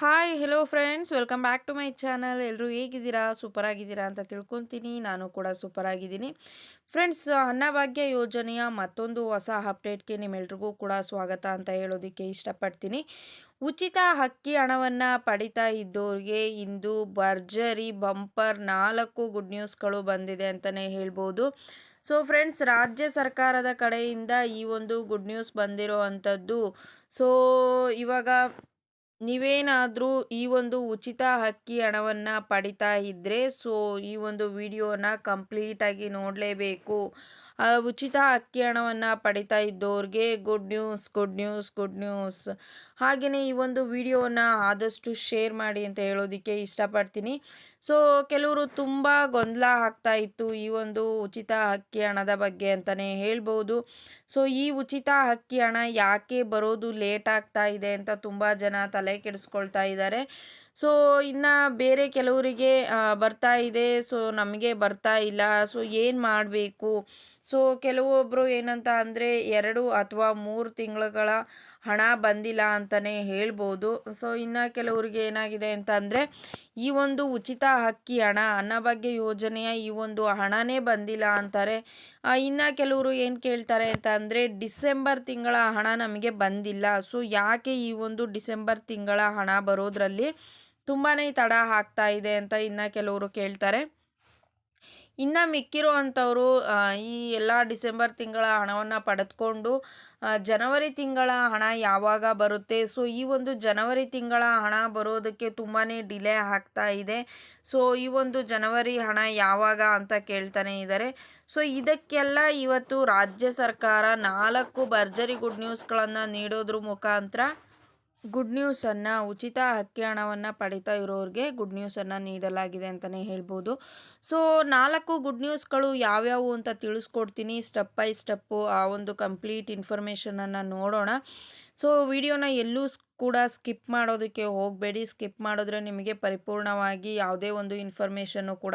Hi hello friends welcome back to my channel ಎಲ್ಲರೂ ಹೇಗಿದ್ದೀರಾ? Super ಆಗಿದ್ದೀರಾ ಅಂತ ತಿಳ್ಕೊತೀನಿ. ನಾನು ಕೂಡ ಸೂಪರ್ ಆಗಿದ್ದೀನಿ ಫ್ರೆಂಡ್ಸ್ ಅನ್ನಭಾಗ್ಯ ಯೋಜನೆಯ ಮತ್ತೊಂದು ಹೊಸ ಅಪ್ಡೇಟ್ಗೆ ನಿಮ್ಮೆಲ್ರಿಗೂ ಕೂಡ ಸ್ವಾಗತ ಅಂತ ಹೇಳೋದಕ್ಕೆ ಇಷ್ಟಪಡ್ತೀನಿ. ಉಚಿತ ಹಕ್ಕಿ ಹಣವನ್ನು ಪಡಿತಾ ಇದ್ದವ್ರಿಗೆ ಇಂದು ಭರ್ಜರಿ ಬಂಪರ್ ನಾಲ್ಕು ಗುಡ್ ನ್ಯೂಸ್ಗಳು ಬಂದಿದೆ ಅಂತಲೇ ಹೇಳ್ಬೋದು. ಸೊ ಫ್ರೆಂಡ್ಸ್ ರಾಜ್ಯ ಸರ್ಕಾರದ ಕಡೆಯಿಂದ ಈ ಒಂದು ಗುಡ್ ನ್ಯೂಸ್ ಬಂದಿರೋ ಅಂಥದ್ದು. ಸೊ ಇವಾಗ ನೀವೇನಾದರೂ ಈ ಒಂದು ಉಚಿತ ಹಕ್ಕಿ ಹಣವನ್ನು ಪಡಿತಾ ಇದ್ದರೆ ಸೊ ಈ ಒಂದು ವಿಡಿಯೋನ ಕಂಪ್ಲೀಟಾಗಿ ನೋಡಲೇಬೇಕು. ಉಚಿತ ಅಕ್ಕಿ ಹಣವನ್ನು ಪಡಿತಾ ಇದ್ದವ್ರಿಗೆ good news good news good news. ಹಾಗೆಯೇ ಈ ಒಂದು ವಿಡಿಯೋನ ಆದಷ್ಟು ಶೇರ್ ಮಾಡಿ ಅಂತ ಹೇಳೋದಕ್ಕೆ ಇಷ್ಟಪಡ್ತೀನಿ. ಸೊ, ಕೆಲವರು ತುಂಬ ಗೊಂದಲ ಆಗ್ತಾ ಇತ್ತು ಈ ಒಂದು ಉಚಿತ ಅಕ್ಕಿ ಹಣದ ಬಗ್ಗೆ ಅಂತಲೇ ಹೇಳ್ಬೋದು. ಸೊ, ಈ ಉಚಿತ ಅಕ್ಕಿ ಹಣ ಯಾಕೆ ಬರೋದು ಲೇಟ್ ಆಗ್ತಾ ಇದೆ ಅಂತ ತುಂಬ ಜನ ತಲೆ ಕೆಡಿಸ್ಕೊಳ್ತಾ ಇದ್ದಾರೆ. ಸೊ, ಇನ್ನು ಬೇರೆ ಕೆಲವರಿಗೆ ಬರ್ತಾ ಇದೆ. ಸೊ, ನಮಗೆ ಬರ್ತಾ ಇಲ್ಲ. ಸೊ, ಏನು ಮಾಡಬೇಕು? ಸೊ ಕೆಲವೊಬ್ಬರು ಏನಂತ ಅಂದರೆ ಎರಡು ಅಥವಾ ಮೂರು ತಿಂಗಳುಗಳ ಹಣ ಬಂದಿಲ್ಲ ಅಂತಲೇ ಹೇಳ್ಬೋದು. ಸೊ ಇನ್ನು ಕೆಲವರಿಗೆ ಏನಾಗಿದೆ ಅಂತ ಅಂದರೆ ಈ ಒಂದು ಉಚಿತ ಅಕ್ಕಿ ಹಣ ಅನ್ನಭಾಗ್ಯ ಯೋಜನೆಯ ಈ ಒಂದು ಹಣನೇ ಬಂದಿಲ್ಲ ಅಂತಾರೆ. ಇನ್ನು ಕೆಲವರು ಏನು ಕೇಳ್ತಾರೆ ಅಂತ ಅಂದರೆ ಡಿಸೆಂಬರ್ ತಿಂಗಳ ಹಣ ನಮಗೆ ಬಂದಿಲ್ಲ. ಸೊ ಯಾಕೆ ಈ ಒಂದು ಡಿಸೆಂಬರ್ ತಿಂಗಳ ಹಣ ಬರೋದರಲ್ಲಿ ತುಂಬಾ ತಡ ಆಗ್ತಾ ಇದೆ ಅಂತ ಇನ್ನು ಕೆಲವರು ಕೇಳ್ತಾರೆ. ಇನ್ನು ಮಿಕ್ಕಿರುವಂಥವರು ಈ ಎಲ್ಲ ಡಿಸೆಂಬರ್ ತಿಂಗಳ ಹಣವನ್ನು ಪಡೆದುಕೊಂಡು ಜನವರಿ ತಿಂಗಳ ಹಣ ಯಾವಾಗ ಬರುತ್ತೆ? ಸೊ ಈ ಒಂದು ಜನವರಿ ತಿಂಗಳ ಹಣ ಬರೋದಕ್ಕೆ ತುಂಬಾ ಡಿಲೇ ಆಗ್ತಾ ಇದೆ. ಸೊ ಈ ಒಂದು ಜನವರಿ ಹಣ ಯಾವಾಗ ಅಂತ ಕೇಳ್ತಾನೆ ಇದ್ದಾರೆ ಸೊ ಇದಕ್ಕೆಲ್ಲ ಇವತ್ತು ರಾಜ್ಯ ಸರ್ಕಾರ ನಾಲ್ಕು ಭರ್ಜರಿ ಗುಡ್ ನ್ಯೂಸ್ಗಳನ್ನು ನೀಡೋದ್ರ ಮುಖಾಂತರ ಗುಡ್ ನ್ಯೂಸನ್ನು ಉಚಿತ ಅಕ್ಕಿ ಹಣವನ್ನು ಪಡಿತಾ ಇರೋರಿಗೆ ಗುಡ್ ನ್ಯೂಸನ್ನು ನೀಡಲಾಗಿದೆ ಅಂತಲೇ ಹೇಳ್ಬೋದು. ಸೊ, ನಾಲ್ಕು ಗುಡ್ ನ್ಯೂಸ್ಗಳು ಯಾವ್ಯಾವು ಅಂತ ತಿಳಿಸ್ಕೊಡ್ತೀನಿ. ಸ್ಟೆಪ್ ಬೈ ಸ್ಟೆಪ್ಪು ಆ ಒಂದು ಕಂಪ್ಲೀಟ್ ಇನ್ಫಾರ್ಮೇಷನನ್ನು ನೋಡೋಣ. ಸೊ, ವಿಡಿಯೋನ ಎಲ್ಲೂ ಕೂಡ ಸ್ಕಿಪ್ ಮಾಡೋದಕ್ಕೆ ಹೋಗಬೇಡಿ. ಸ್ಕಿಪ್ ಮಾಡಿದ್ರೆ ನಿಮಗೆ ಪರಿಪೂರ್ಣವಾಗಿ ಯಾವುದೇ ಒಂದು ಇನ್ಫಾರ್ಮೇಷನ್ನು ಕೂಡ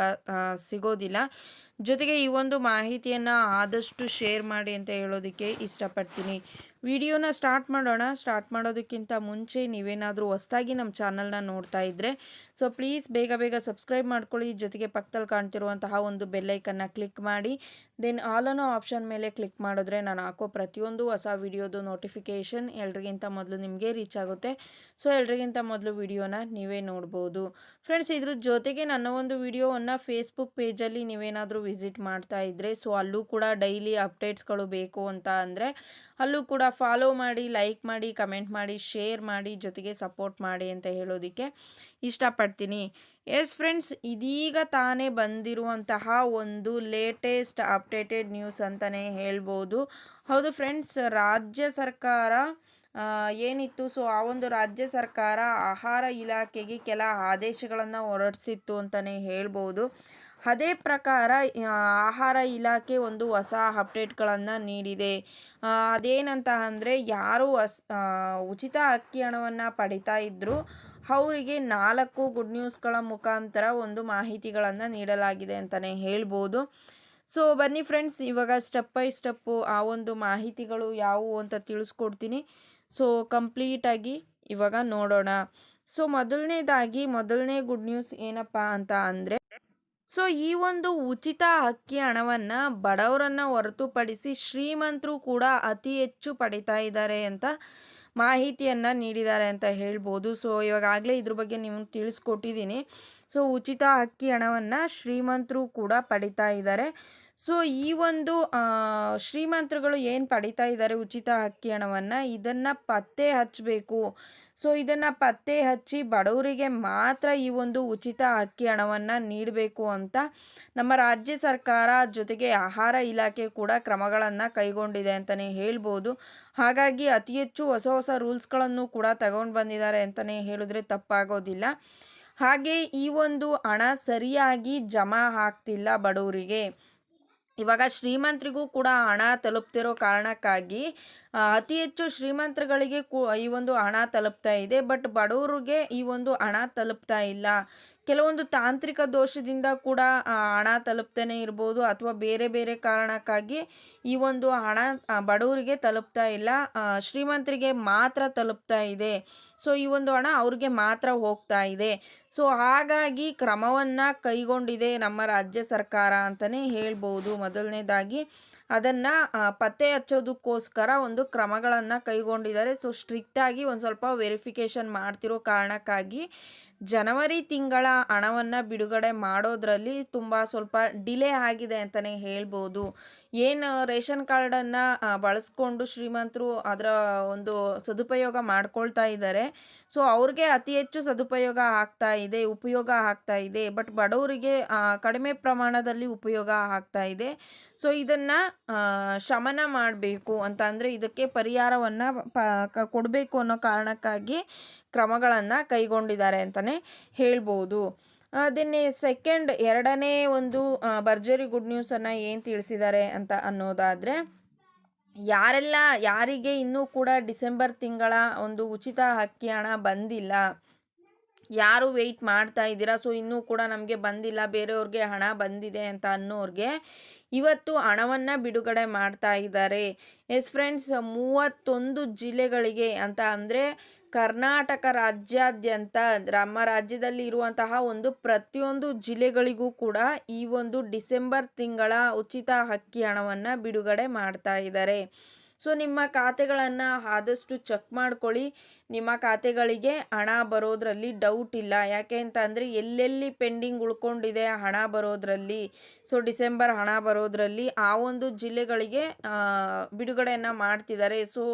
ಸಿಗೋದಿಲ್ಲ. ಜೊತೆಗೆ ಈ ಒಂದು ಮಾಹಿತಿಯನ್ನು ಆದಷ್ಟು ಶೇರ್ ಮಾಡಿ ಅಂತ ಹೇಳೋದಕ್ಕೆ ಇಷ್ಟಪಡ್ತೀನಿ. ವಿಡಿಯೋನ ಸ್ಟಾರ್ಟ್ ಮಾಡೋಣ. ಸ್ಟಾರ್ಟ್ ಮಾಡೋದಕ್ಕಿಂತ ಮುಂಚೆ ನೀವೇನಾದರೂ ಹೊಸದಾಗಿ ನಮ್ಮ ಚಾನಲ್ನ ನೋಡ್ತಾ ಇದ್ದರೆ ಸೊ ಪ್ಲೀಸ್ ಬೇಗ ಬೇಗ ಸಬ್ಸ್ಕ್ರೈಬ್ ಮಾಡ್ಕೊಳ್ಳಿ. ಜೊತೆಗೆ ಪಕ್ಕದಲ್ಲಿ ಕಾಣ್ತಿರುವಂತಹ ಒಂದು ಬೆಲ್ಲೈಕನ್ನು ಕ್ಲಿಕ್ ಮಾಡಿ. ದೆನ್ ಆಲ್ ಅನ್ನೋ ಆಪ್ಷನ್ ಮೇಲೆ ಕ್ಲಿಕ್ ಮಾಡಿದ್ರೆ ನಾನು ಹಾಕೋ ಪ್ರತಿಯೊಂದು ಹೊಸ ವಿಡಿಯೋದು ನೋಟಿಫಿಕೇಷನ್ ಎಲ್ರಿಗಿಂತ ಮೊದಲು ನಿಮಗೆ ರೀಚ್ ಆಗುತ್ತೆ. ಸೊ ಎಲ್ರಿಗಿಂತ ಮೊದಲು ವಿಡಿಯೋನ ನೀವೇ ನೋಡ್ಬೋದು. ಫ್ರೆಂಡ್ಸ್ ಇದ್ರ ಜೊತೆಗೆ ನನ್ನ ಒಂದು ವಿಡಿಯೋವನ್ನು ಫೇಸ್ಬುಕ್ ಪೇಜಲ್ಲಿ ನೀವೇನಾದರೂ ವಿಸಿಟ್ ಮಾಡ್ತಾ ಇದ್ದರೆ ಸೊ ಅಲ್ಲೂ ಕೂಡ ಡೈಲಿ ಅಪ್ಡೇಟ್ಸ್ಗಳು ಬೇಕು ಅಂತ ಅಂದರೆ, ಅಲ್ಲೂ ಕೂಡ ಫಾಲೋ ಮಾಡಿ ಲೈಕ್ ಮಾಡಿ ಕಮೆಂಟ್ ಮಾಡಿ ಶೇರ್ ಮಾಡಿ, ಜೊತೆಗೆ ಸಪೋರ್ಟ್ ಮಾಡಿ ಅಂತ ಹೇಳೋದಕ್ಕೆ ಇಷ್ಟಪಡ್ತೀನಿ. ಎಸ್ ಫ್ರೆಂಡ್ಸ್ ಇದೀಗ ತಾನೇ ಬಂದಿರುವಂತಹ ಒಂದು ಲೇಟೆಸ್ಟ್ ಅಪ್ಡೇಟೆಡ್ ನ್ಯೂಸ್ ಅಂತಲೇ ಹೇಳ್ಬೋದು. ಹೌದು ಫ್ರೆಂಡ್ಸ್ ರಾಜ್ಯ ಸರ್ಕಾರ ಏನಿತ್ತು? ಸೊ ಆ ಒಂದು ರಾಜ್ಯ ಸರ್ಕಾರ ಆಹಾರ ಇಲಾಖೆಗೆ ಕೆಲ ಆದೇಶಗಳನ್ನು ಹೊರಡಿಸಿತ್ತು ಅಂತಲೇ ಹೇಳ್ಬೋದು. ಅದೇ ಪ್ರಕಾರ ಆಹಾರ ಇಲಾಖೆ ಒಂದು ಹೊಸ ಅಪ್ಡೇಟ್ಗಳನ್ನು ನೀಡಿದೆ. ಅದೇನಂತ ಅಂದರೆ, ಯಾರು ಅಸ್ ಉಚಿತ ಅಕ್ಕಿ ಹಣವನ್ನು ಪಡಿತಾ ಇದ್ದರು ಅವರಿಗೆ ನಾಲ್ಕು ಗುಡ್ ನ್ಯೂಸ್ಗಳ ಮುಖಾಂತರ ಒಂದು ಮಾಹಿತಿಗಳನ್ನು ನೀಡಲಾಗಿದೆ ಅಂತಲೇ ಹೇಳ್ಬೋದು. ಸೊ ಬನ್ನಿ ಫ್ರೆಂಡ್ಸ್ ಇವಾಗ ಸ್ಟೆಪ್ ಬೈ ಸ್ಟೆಪ್ಪು ಆ ಒಂದು ಮಾಹಿತಿಗಳು ಯಾವುವು ಅಂತ ತಿಳಿಸ್ಕೊಡ್ತೀನಿ. ಸೊ ಕಂಪ್ಲೀಟಾಗಿ ಇವಾಗ ನೋಡೋಣ. ಸೊ ಮೊದಲನೇದಾಗಿ, ಮೊದಲನೇ ಗುಡ್ ನ್ಯೂಸ್ ಏನಪ್ಪ ಅಂತ ಅಂದರೆ ಸೊ ಈ ಒಂದು ಉಚಿತ ಅಕ್ಕಿ ಹಣವನ್ನು ಬಡವರನ್ನು ಹೊರತುಪಡಿಸಿ ಶ್ರೀಮಂತರು ಕೂಡ ಅತಿ ಹೆಚ್ಚು ಪಡಿತಾ ಇದ್ದಾರೆ ಅಂತ ಮಾಹಿತಿಯನ್ನು ನೀಡಿದ್ದಾರೆ ಅಂತ ಹೇಳ್ಬೋದು. ಸೊ ಇವಾಗಲೇ ಇದ್ರ ಬಗ್ಗೆ ನಿಮ್ಗೆ ತಿಳಿಸ್ಕೊಟ್ಟಿದ್ದೀನಿ ಸೊ ಉಚಿತ ಅಕ್ಕಿ ಹಣವನ್ನು ಶ್ರೀಮಂತರು ಕೂಡ ಪಡಿತಾ ಇದ್ದಾರೆ. ಸೊ, ಈ ಒಂದು ಶ್ರೀಮಂತರುಗಳು ಏನು ಪಡಿತಾ ಇದ್ದಾರೆ ಉಚಿತ ಅಕ್ಕಿ ಹಣವನ್ನು? ಇದನ್ನು ಪತ್ತೆ ಹಚ್ಚಬೇಕು ಸೊ, ಇದನ್ನು ಪತ್ತೆ ಹಚ್ಚಿ ಬಡವರಿಗೆ ಮಾತ್ರ ಈ ಒಂದು ಉಚಿತ ಅಕ್ಕಿ ಹಣವನ್ನು ನೀಡಬೇಕು ಅಂತ ನಮ್ಮ ರಾಜ್ಯ ಸರ್ಕಾರ ಜೊತೆಗೆ ಆಹಾರ ಇಲಾಖೆ ಕೂಡ ಕ್ರಮಗಳನ್ನು ಕೈಗೊಂಡಿದೆ ಅಂತಲೇ ಹೇಳ್ಬೋದು. ಹಾಗಾಗಿ ಅತಿ ಹೆಚ್ಚು ಹೊಸ ಹೊಸ ರೂಲ್ಸ್ಗಳನ್ನು ಕೂಡ ತಗೊಂಡು ಬಂದಿದ್ದಾರೆ ಅಂತಲೇ ಹೇಳಿದ್ರೆ ತಪ್ಪಾಗೋದಿಲ್ಲ. ಹಾಗೆ ಈ ಒಂದು ಹಣ ಸರಿಯಾಗಿ ಜಮಾ ಆಗ್ತಿಲ್ಲ ಬಡವರಿಗೆ. ಇವಾಗ ಶ್ರೀಮಂತರಿಗೂ ಕೂಡ ಹಣ ತಲುಪ್ತಿರೋ ಕಾರಣಕ್ಕಾಗಿ ಅತಿ ಹೆಚ್ಚು ಶ್ರೀಮಂತರುಗಳಿಗೆ ಕೂ, ಈ ಒಂದು ಹಣ ತಲುಪ್ತಾ ಇದೆ. ಬಟ್ ಬಡವರಿಗೆ ಈ ಒಂದು ಹಣ ತಲುಪ್ತಾ ಇಲ್ಲ. ಕೆಲವೊಂದು ತಾಂತ್ರಿಕ ದೋಷದಿಂದ ಕೂಡ ಹಣ ತಲುಪ್ತಾನೆ ಇರ್ಬೋದು ಅಥವಾ ಬೇರೆ ಬೇರೆ ಕಾರಣಕ್ಕಾಗಿ ಈ ಒಂದು ಹಣ ಬಡವರಿಗೆ ತಲುಪ್ತಾ ಇಲ್ಲ ಶ್ರೀಮಂತರಿಗೆ ಮಾತ್ರ ತಲುಪ್ತಾ ಇದೆ. ಸೊ, ಈ ಒಂದು ಹಣ ಅವ್ರಿಗೆ ಮಾತ್ರ ಹೋಗ್ತಾ ಇದೆ. ಸೊ, ಹಾಗಾಗಿ ಕ್ರಮವನ್ನು ಕೈಗೊಂಡಿದೆ ನಮ್ಮ ರಾಜ್ಯ ಸರ್ಕಾರ ಅಂತಲೇ ಹೇಳ್ಬೋದು. ಮೊದಲನೇದಾಗಿ ಅದನ್ನು ಪತ್ತೆ ಹಚ್ಚೋದಕ್ಕೋಸ್ಕರ ಒಂದು ಕ್ರಮಗಳನ್ನು ಕೈಗೊಂಡಿದ್ದಾರೆ. ಸೊ, ಸ್ಟ್ರಿಕ್ಟಾಗಿ ಒಂದು ಸ್ವಲ್ಪ ವೆರಿಫಿಕೇಷನ್ ಮಾಡ್ತಿರೋ ಕಾರಣಕ್ಕಾಗಿ ಜನವರಿ ತಿಂಗಳ ಹಣವನ್ನು ಬಿಡುಗಡೆ ಮಾಡೋದ್ರಲ್ಲಿ ತುಂಬ ಸ್ವಲ್ಪ ಡಿಲೇ ಆಗಿದೆ ಅಂತಲೇ ಹೇಳ್ಬೋದು. ಏನು ರೇಷನ್ ಕಾರ್ಡನ್ನು ಬಳಸ್ಕೊಂಡು ಶ್ರೀಮಂತರು ಅದರ ಒಂದು ಸದುಪಯೋಗ ಮಾಡ್ಕೊಳ್ತಾ ಇದ್ದಾರೆ ಸೊ, ಅವ್ರಿಗೆ ಅತಿ ಹೆಚ್ಚು ಸದುಪಯೋಗ ಆಗ್ತಾ ಇದೆ, ಉಪಯೋಗ ಆಗ್ತಾ ಇದೆ, ಬಟ್ ಬಡವರಿಗೆ ಕಡಿಮೆ ಪ್ರಮಾಣದಲ್ಲಿ ಉಪಯೋಗ ಆಗ್ತಾ ಇದೆ. ಸೊ, ಇದನ್ನು ಶಮನ ಮಾಡಬೇಕು ಅಂತ ಅಂದರೆ ಇದಕ್ಕೆ ಪರಿಹಾರವನ್ನು ಪ ಕೊಡಬೇಕು ಅನ್ನೋ ಕಾರಣಕ್ಕಾಗಿ ಕ್ರಮಗಳನ್ನು ಕೈಗೊಂಡಿದ್ದಾರೆ ಅಂತಲೇ ಹೇಳ್ಬೋದು. ಅದನ್ನೇ ಸೆಕೆಂಡ್ ಎರಡನೇ ಒಂದು ಭರ್ಜರಿ ಗುಡ್ ನ್ಯೂಸನ್ನು ಏನು ತಿಳಿಸಿದ್ದಾರೆ ಅಂತ ಅನ್ನೋದಾದರೆ, ಯಾರೆಲ್ಲ, ಯಾರಿಗೆ ಇನ್ನೂ ಕೂಡ ಡಿಸೆಂಬರ್ ತಿಂಗಳ ಒಂದು ಉಚಿತ ಅಕ್ಕಿ ಹಣ ಬಂದಿಲ್ಲ, ಯಾರು ವೆಯ್ಟ್ ಮಾಡ್ತಾ ಇದ್ದೀರಾ ಸೊ ಇನ್ನೂ ಕೂಡ ನಮಗೆ ಬಂದಿಲ್ಲ, ಬೇರೆಯವ್ರಿಗೆ ಹಣ ಬಂದಿದೆ ಅಂತ ಅನ್ನೋರಿಗೆ ಇವತ್ತು ಹಣವನ್ನು ಬಿಡುಗಡೆ ಮಾಡ್ತಾ ಇದ್ದಾರೆ. ಎಸ್ ಫ್ರೆಂಡ್ಸ್ ಮೂವತ್ತೊಂದು ಜಿಲ್ಲೆಗಳಿಗೆ ಅಂತ ಅಂದರೆ ಕರ್ನಾಟಕ ರಾಜ್ಯಾದ್ಯಂತ ನಮ್ಮ ರಾಜ್ಯದಲ್ಲಿ ಇರುವಂತಹ ಒಂದು ಪ್ರತಿಯೊಂದು ಜಿಲ್ಲೆಗಳಿಗೂ ಕೂಡ ಈ ಒಂದು ಡಿಸೆಂಬರ್ ತಿಂಗಳ ಉಚಿತ ಹಕ್ಕಿ ಹಣವನ್ನು ಬಿಡುಗಡೆ ಮಾಡ್ತಾ ಇದ್ದಾರೆ. ಸೊ, ನಿಮ್ಮ ಖಾತೆಗಳನ್ನು ಆದಷ್ಟು ಚೆಕ್ ಮಾಡ್ಕೊಳ್ಳಿ. ನಿಮ್ಮ ಖಾತೆಗಳಿಗೆ ಹಣ ಬರೋದ್ರಲ್ಲಿ ಡೌಟ್ ಇಲ್ಲ. ಯಾಕೆ ಅಂತ ಅಂದರೆ ಎಲ್ಲೆಲ್ಲಿ ಪೆಂಡಿಂಗ್ ಉಳ್ಕೊಂಡಿದೆ ಹಣ ಬರೋದ್ರಲ್ಲಿ, ಸೊ, ಡಿಸೆಂಬರ್ ಹಣ ಬರೋದ್ರಲ್ಲಿ ಆ ಒಂದು ಜಿಲ್ಲೆಗಳಿಗೆ ಬಿಡುಗಡೆಯನ್ನು ಮಾಡ್ತಿದ್ದಾರೆ. ಸೊ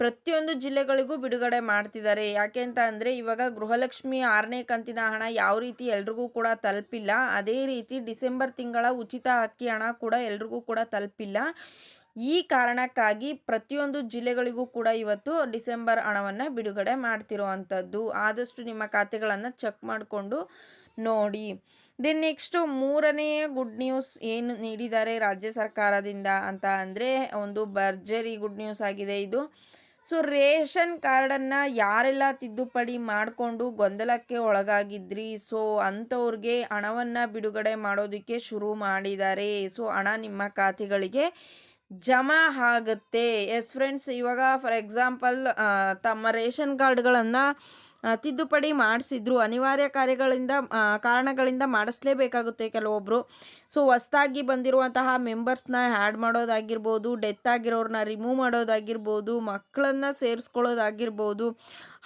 ಪ್ರತಿಯೊಂದು ಜಿಲ್ಲೆಗಳಿಗೂ ಬಿಡುಗಡೆ ಮಾಡ್ತಿದ್ದಾರೆ. ಯಾಕೆ ಅಂತ ಅಂದರೆ, ಇವಾಗ ಗೃಹಲಕ್ಷ್ಮಿ ಆರನೇ ಕಂತಿನ ಹಣ ಯಾವ ರೀತಿ ಎಲ್ರಿಗೂ ಕೂಡ ತಲುಪಿಲ್ಲ, ಅದೇ ರೀತಿ ಡಿಸೆಂಬರ್ ತಿಂಗಳ ಉಚಿತ ಅಕ್ಕಿ ಹಣ ಕೂಡ ಎಲ್ರಿಗೂ ಕೂಡ ತಲುಪಿಲ್ಲ. ಈ ಕಾರಣಕ್ಕಾಗಿ ಪ್ರತಿಯೊಂದು ಜಿಲ್ಲೆಗಳಿಗೂ ಕೂಡ ಇವತ್ತು ಡಿಸೆಂಬರ್ ಹಣವನ್ನು ಬಿಡುಗಡೆ ಮಾಡ್ತಿರೋವಂಥದ್ದು. ಆದಷ್ಟು ನಿಮ್ಮ ಖಾತೆಗಳನ್ನು ಚೆಕ್ ಮಾಡಿಕೊಂಡು ನೋಡಿ. ದೆನ್ ನೆಕ್ಸ್ಟು ಮೂರನೆಯ ಗುಡ್ ನ್ಯೂಸ್ ಏನು ನೀಡಿದ್ದಾರೆ ರಾಜ್ಯ ಸರ್ಕಾರದಿಂದ ಅಂತ ಅಂದರೆ, ಒಂದು ಭರ್ಜರಿ ಗುಡ್ ನ್ಯೂಸ್ ಆಗಿದೆ ಇದು. ಸೊ ರೇಷನ್ ಕಾರ್ಡನ್ನು ಯಾರೆಲ್ಲ ತಿದ್ದುಪಡಿ ಮಾಡಿಕೊಂಡು ಗೊಂದಲಕ್ಕೆ ಒಳಗಾಗಿದ್ರಿ? ಸೊ ಅಂಥವ್ರಿಗೆ ಹಣವನ್ನು ಬಿಡುಗಡೆ ಮಾಡೋದಕ್ಕೆ ಶುರು ಮಾಡಿದ್ದಾರೆ ಸೊ ಹಣ ನಿಮ್ಮ ಖಾತೆಗಳಿಗೆ ಜಮಾ ಆಗುತ್ತೆ. ಎಸ್ ಫ್ರೆಂಡ್ಸ್ ಇವಾಗ ಫಾರ್ ಎಕ್ಸಾಂಪಲ್ ತಮ್ಮ ರೇಷನ್ ಕಾರ್ಡ್ಗಳನ್ನು ತಿದ್ದುಪಡಿ ಮಾಡಿಸಿದ್ರು. ಅನಿವಾರ್ಯ ಕಾರ್ಯಗಳಿಂದ ಕಾರಣಗಳಿಂದ ಮಾಡಿಸ್ಲೇಬೇಕಾಗುತ್ತೆ ಕೆಲವೊಬ್ಬರು ಸೊ ಹೊಸ್ದಾಗಿ ಬಂದಿರುವಂತಹ ಮೆಂಬರ್ಸ್ನ ಆ್ಯಡ್ ಮಾಡೋದಾಗಿರ್ಬೋದು ಡೆತ್ ಆಗಿರೋರನ್ನ ರಿಮೂವ್ ಮಾಡೋದಾಗಿರ್ಬೋದು ಮಕ್ಕಳನ್ನ ಸೇರಿಸ್ಕೊಳ್ಳೋದಾಗಿರ್ಬೋದು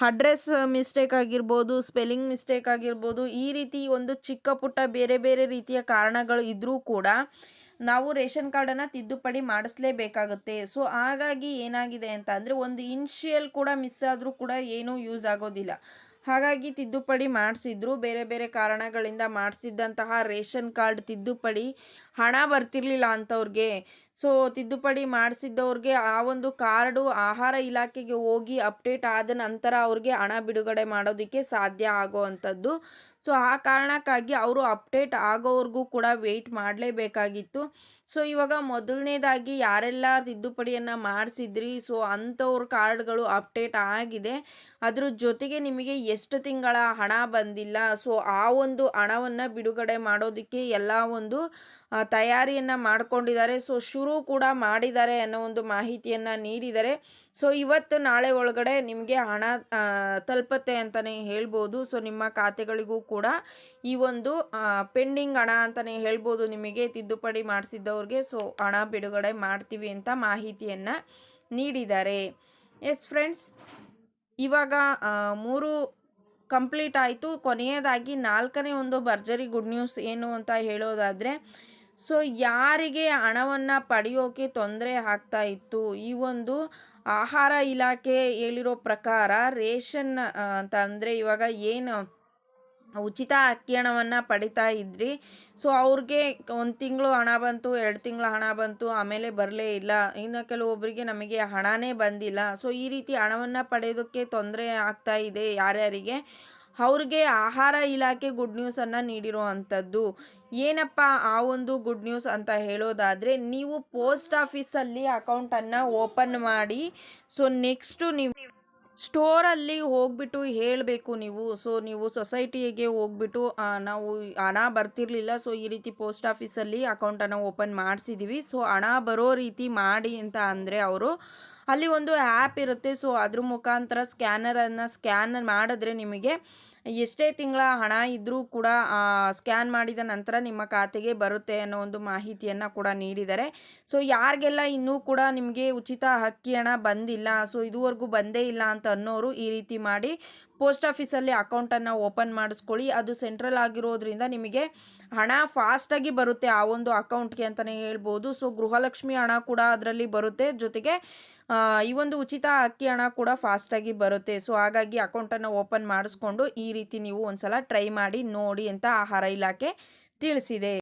ಅಡ್ರೆಸ್ ಮಿಸ್ಟೇಕ್ ಆಗಿರ್ಬೋದು ಸ್ಪೆಲ್ಲಿಂಗ್ ಮಿಸ್ಟೇಕ್ ಆಗಿರ್ಬೋದು, ಈ ರೀತಿ ಒಂದು ಚಿಕ್ಕ ಪುಟ್ಟ ಬೇರೆ ಬೇರೆ ರೀತಿಯ ಕಾರಣಗಳು ಇದ್ದರೂ ಕೂಡ ನಾವು ರೇಷನ್ ಕಾರ್ಡನ್ನು ತಿದ್ದುಪಡಿ ಮಾಡಿಸ್ಲೇಬೇಕಾಗುತ್ತೆ. ಸೊ, ಹಾಗಾಗಿ ಏನಾಗಿದೆ ಅಂತ ಅಂದರೆ ಒಂದು ಇನ್ಷಿಯಲ್ ಕೂಡ ಮಿಸ್ ಆದರೂ ಕೂಡ ಏನೂ ಯೂಸ್ ಆಗೋದಿಲ್ಲ. ಹಾಗಾಗಿ ತಿದ್ದುಪಡಿ ಮಾಡಿಸಿದ್ರು. ಬೇರೆ ಬೇರೆ ಕಾರಣಗಳಿಂದ ಮಾಡಿಸಿದ್ದಂತಹ ರೇಷನ್ ಕಾರ್ಡ್ ತಿದ್ದುಪಡಿ ಹಣ ಬರ್ತಿರ್ಲಿಲ್ಲ ಅಂಥವ್ರಿಗೆ ಸೊ ತಿದ್ದುಪಡಿ ಮಾಡಿಸಿದ್ದವ್ರಿಗೆ ಆ ಒಂದು ಕಾರ್ಡು ಆಹಾರ ಇಲಾಖೆಗೆ ಹೋಗಿ ಅಪ್ಡೇಟ್ ಆದ ನಂತರ ಅವ್ರಿಗೆ ಹಣ ಬಿಡುಗಡೆ ಮಾಡೋದಕ್ಕೆ ಸಾಧ್ಯ ಆಗೋ ಅಂಥದ್ದು ಸೊ ಆ ಕಾರಣಕ್ಕಾಗಿ ಅವರು ಅಪ್ಡೇಟ್ ಆಗೋವರೆಗೂ ಕೂಡ ವೆಯ್ಟ್ ಮಾಡಲೇಬೇಕಾಗಿತ್ತು. ಸೊ ಇವಾಗ ಮೊದಲನೇದಾಗಿ ಯಾರೆಲ್ಲ ತಿದ್ದುಪಡಿಯನ್ನು ಮಾಡಿಸಿದ್ರಿ, ಸೊ ಅಂಥವ್ರ ಕಾರ್ಡ್ಗಳು ಅಪ್ಡೇಟ್ ಆಗಿದೆ. ಅದ್ರ ಜೊತೆಗೆ ನಿಮಗೆ ಎಷ್ಟು ತಿಂಗಳ ಹಣ ಬಂದಿಲ್ಲ, ಸೊ ಆ ಒಂದು ಹಣವನ್ನು ಬಿಡುಗಡೆ ಮಾಡೋದಕ್ಕೆ ಎಲ್ಲ ಒಂದು ತಯಾರಿಯನ್ನು ಮಾಡ್ಕೊಂಡಿದ್ದಾರೆ. ಸೊ ಶುರು ಕೂಡ ಮಾಡಿದ್ದಾರೆ ಅನ್ನೋ ಒಂದು ಮಾಹಿತಿಯನ್ನು ನೀಡಿದ್ದಾರೆ ಸೊ ಇವತ್ತು ನಾಳೆ ಒಳಗಡೆ ನಿಮಗೆ ಹಣ ತಲುಪತ್ತೆ ಅಂತಲೇ ಹೇಳ್ಬೋದು. ಸೊ ನಿಮ್ಮ ಖಾತೆಗಳಿಗೂ ಕೂಡ ಈ ಒಂದು ಪೆಂಡಿಂಗ್ ಹಣ ಅಂತಲೇ ಹೇಳ್ಬೋದು ನಿಮಗೆ ತಿದ್ದುಪಡಿ ಮಾಡಿಸಿದ್ದವ್ರಿಗೆ. ಸೊ ಹಣ ಬಿಡುಗಡೆ ಮಾಡ್ತೀವಿ ಅಂತ ಮಾಹಿತಿಯನ್ನು ನೀಡಿದ್ದಾರೆ. ಎಸ್ ಫ್ರೆಂಡ್ಸ್ ಇವಾಗ ಮೂರು ಕಂಪ್ಲೀಟ್ ಆಯಿತು. ಕೊನೆಯದಾಗಿ ನಾಲ್ಕನೇ ಒಂದು ಭರ್ಜರಿ ಗುಡ್ ನ್ಯೂಸ್ ಏನು ಅಂತ ಹೇಳೋದಾದರೆ ಸೊ ಯಾರಿಗೆ ಹಣವನ್ನು ಪಡೆಯೋಕೆ ತೊಂದರೆ ಆಗ್ತಾ ಇತ್ತು? ಈ ಒಂದು ಆಹಾರ ಇಲಾಖೆ ಹೇಳಿರೋ ಪ್ರಕಾರ ರೇಷನ್ ಅಂತ ಅಂದರೆ ಇವಾಗ ಏನು ಉಚಿತ ಅಕ್ಕಿ ಹಣವನ್ನು ಪಡಿತಾ ಇದ್ರಿ? ಸೊ ಅವ್ರಿಗೆ ಒಂದು ತಿಂಗಳು ಹಣ ಬಂತು, ಎರಡು ತಿಂಗಳು ಹಣ ಬಂತು, ಆಮೇಲೆ ಬರಲೇ ಇಲ್ಲ. ಇನ್ನು ಕೆಲವೊಬ್ಬರಿಗೆ ನಮಗೆ ಹಣನೇ ಬಂದಿಲ್ಲ. ಸೊ ಈ ರೀತಿ ಹಣವನ್ನು ಪಡೆಯೋದಕ್ಕೆ ತೊಂದರೆ ಆಗ್ತಾ ಇದೆ ಯಾರ್ಯಾರಿಗೆ? ಅವ್ರಿಗೆ ಆಹಾರ ಇಲಾಖೆ ಗುಡ್ ನ್ಯೂಸನ್ನು ನೀಡಿರೋ ಅಂಥದ್ದು. ಏನಪ್ಪ ಆ ಒಂದು ಗುಡ್ ನ್ಯೂಸ್ ಅಂತ ಹೇಳೋದಾದರೆ ನೀವು ಪೋಸ್ಟ್ ಆಫೀಸಲ್ಲಿ ಅಕೌಂಟನ್ನು ಓಪನ್ ಮಾಡಿ ಸೊ ನೆಕ್ಸ್ಟು ನೀವು ಸ್ಟೋರಲ್ಲಿ ಹೋಗ್ಬಿಟ್ಟು ಹೇಳಬೇಕು ನೀವು. ಸೊ ನೀವು ಸೊಸೈಟಿಗೆ ಹೋಗ್ಬಿಟ್ಟು ನಾವು ಹಣ ಬರ್ತಿರ್ಲಿಲ್ಲ ಸೊ ಈ ರೀತಿ ಪೋಸ್ಟ್ ಆಫೀಸಲ್ಲಿ ಅಕೌಂಟನ್ನು ಓಪನ್ ಮಾಡಿಸಿದ್ದೀವಿ ಸೊ ಹಣ ಬರೋ ರೀತಿ ಮಾಡಿ ಅಂತ ಅಂದರೆ ಅವರು, ಅಲ್ಲಿ ಒಂದು ಆ್ಯಪ್ ಇರುತ್ತೆ. ಸೊ ಅದ್ರ ಮುಖಾಂತರ ಸ್ಕ್ಯಾನರನ್ನು ಸ್ಕ್ಯಾನ್ ಮಾಡಿದ್ರೆ ನಿಮಗೆ ಎಷ್ಟೇ ತಿಂಗಳ ಹಣ ಇದ್ದರೂ ಕೂಡ ಸ್ಕ್ಯಾನ್ ಮಾಡಿದ ನಂತರ ನಿಮ್ಮ ಖಾತೆಗೆ ಬರುತ್ತೆ ಅನ್ನೋ ಒಂದು ಮಾಹಿತಿಯನ್ನು ಕೂಡ ನೀಡಿದ್ದಾರೆ ಸೊ, ಯಾರಿಗೆಲ್ಲ ಇನ್ನೂ ಕೂಡ ನಿಮಗೆ ಉಚಿತ ಹಕ್ಕಿ ಹಣ ಬಂದಿಲ್ಲ, ಸೊ, ಇದುವರೆಗೂ ಬಂದೇ ಇಲ್ಲ ಅಂತ ಅನ್ನೋರು ಈ ರೀತಿ ಮಾಡಿ ಪೋಸ್ಟ್ ಆಫೀಸಲ್ಲಿ ಅಕೌಂಟನ್ನು ಓಪನ್ ಮಾಡಿಸ್ಕೊಳ್ಳಿ. ಅದು ಸೆಂಟ್ರಲ್ ಆಗಿರೋದ್ರಿಂದ ನಿಮಗೆ ಹಣ ಫಾಸ್ಟಾಗಿ ಬರುತ್ತೆ ಆ ಒಂದು ಅಕೌಂಟ್ಗೆ ಅಂತಲೇ ಹೇಳ್ಬೋದು. ಸೊ, ಗೃಹಲಕ್ಷ್ಮಿ ಹಣ ಕೂಡ ಅದರಲ್ಲಿ ಬರುತ್ತೆ. ಜೊತೆಗೆ ಈ ಒಂದು ಉಚಿತ ಅಕ್ಕಿ ಹಣ ಕೂಡ ಫಾಸ್ಟಾಗಿ ಬರುತ್ತೆ. ಸೊ ಹಾಗಾಗಿ ಅಕೌಂಟನ್ನು ಓಪನ್ ಮಾಡಿಸ್ಕೊಂಡು ಈ ರೀತಿ ನೀವು ಒಂದ್ಸಲ ಟ್ರೈ ಮಾಡಿ ನೋಡಿ ಅಂತ ಆಹಾರ ಇಲಾಖೆ ತಿಳಿಸಿದೆ.